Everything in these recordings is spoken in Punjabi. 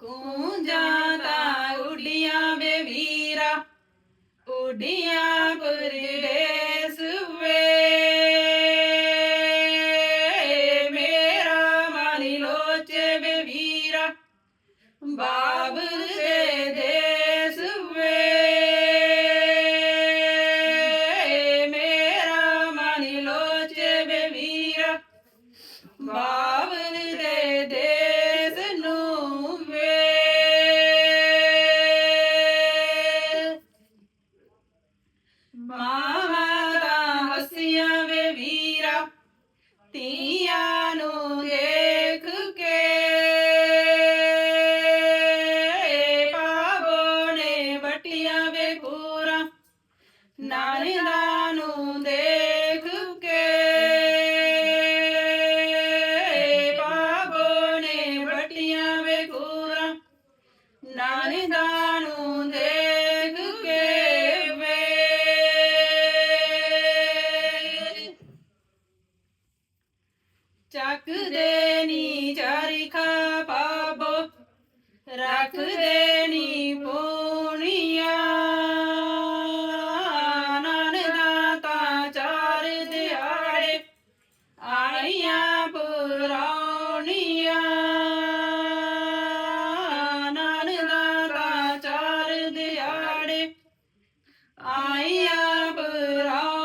ਕੂੰਜਾਂ ਤਾਂ ਉੱਡੀਆਂ ਵੇ ਉਡੀਆਂ ਉੱਡੀਆਂ ਪਰਦੇਸ ਵੇ। ਮੇਰਾ ਮਨ ਲੋਚੇ ਵੇ ਬਾਬਰ ਮਾਵਾ ਦਾ ਹਸੀਆਂ ਵੇ ਵੀਰਾ ਤੀਆਂ ਨੂੰ ਦੇਖ ਕੇ। ਪਾਵੋ ਨੇ ਵਟੀਆਂ ਵੇ ਪੂਰਾ ਨਾਰਿਆਂ ਨੂੰ ਦੇਖ ਕੇ। ਪਾਵੋ ਨੇ ਵਟੀਆਂ ਵੇ ਪੂਰਾ ਨਾਰਿਆਂ ਚੱਕ ਦੇ ਨੀ ਚਰਖਾ ਪਾਬੋ ਰੱਖ ਦੇ ਨੀ ਪੋਣੀਆਂ। ਨਨਦਾ ਤਾਂ ਚਾਰ ਦਿਹਾੜੇ ਆਈਆਂ ਪੁਰਾਣੀਆਂ ਨਨਦਾ ਤਾਂ ਚਾਰ ਦਿਹਾੜੇ ਆਈਆਂ ਪੁਰਾਣੀਆਂ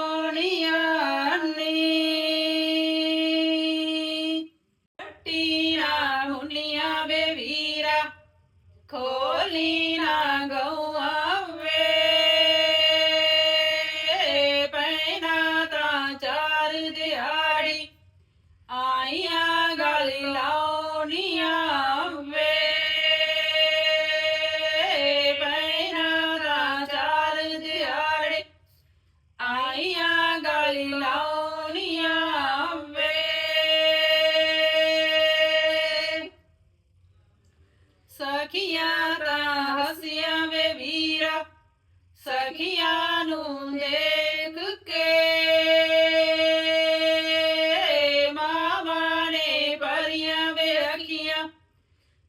ਸਖੀਆਂ ਤਾਂ ਹਸੀਆਂ ਵੇ ਵੀਰਾ। ਸਖੀਆਂ ਨੂੰ ਦੇ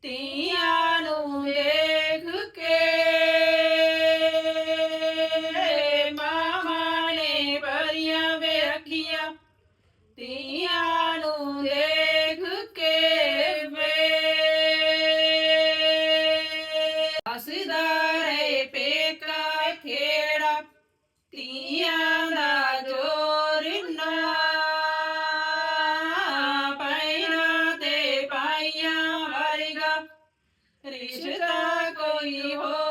ਤੀਆਂ। Krishna koi ho